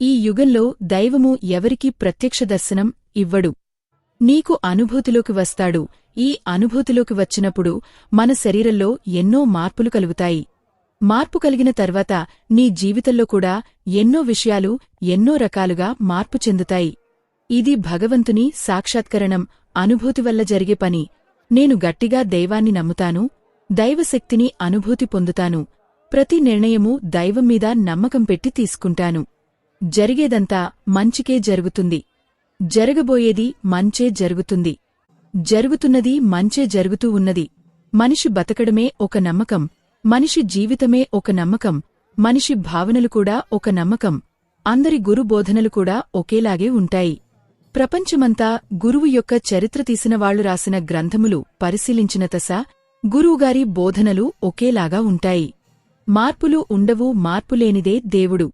ఈ యుగంలో దైవము ఎవరికీ ప్రత్యక్ష దర్శనం ఇవ్వడు. నీకు అనుభూతిలోకి వస్తాడు. ఈ అనుభూతిలోకి వచ్చినప్పుడు మన శరీరంలో ఎన్నో మార్పులు కలుగుతాయి. మార్పు కలిగిన తర్వాత నీ జీవితంలో కూడా ఎన్నో విషయాలు ఎన్నో రకాలుగా మార్పు చెందుతాయి. ఇది భగవంతుని సాక్షాత్కరణం అనుభూతి వల్ల జరిగే పని. నేను గట్టిగా దైవాన్ని నమ్ముతాను దైవశక్తిని అనుభూతి పొందుతాను. ప్రతి నిర్ణయము దైవం మీద నమ్మకం పెట్టి తీసుకుంటాను. జరిగేదంతా మంచికే జరుగుతుంది. జరగబోయేది మంచే జరుగుతుంది. జరుగుతున్నది మంచే జరుగుతూ ఉన్నది. మనిషి బతకడమే ఒక నమ్మకం. మనిషి జీవితమే ఒక నమ్మకం. మనిషి భావనలు కూడా ఒక నమ్మకం. అందరి గురు బోధనలు కూడా ఒకేలాగే ఉంటాయి. ప్రపంచమంతా గురువు యొక్క చరిత్ర తీసినవాళ్ళు రాసిన గ్రంథములు పరిశీలించిన తస గురువుగారి బోధనలు ఒకేలాగా ఉంటాయి. మార్పులు ఉండవు మార్పులేనిదే దేవుడు.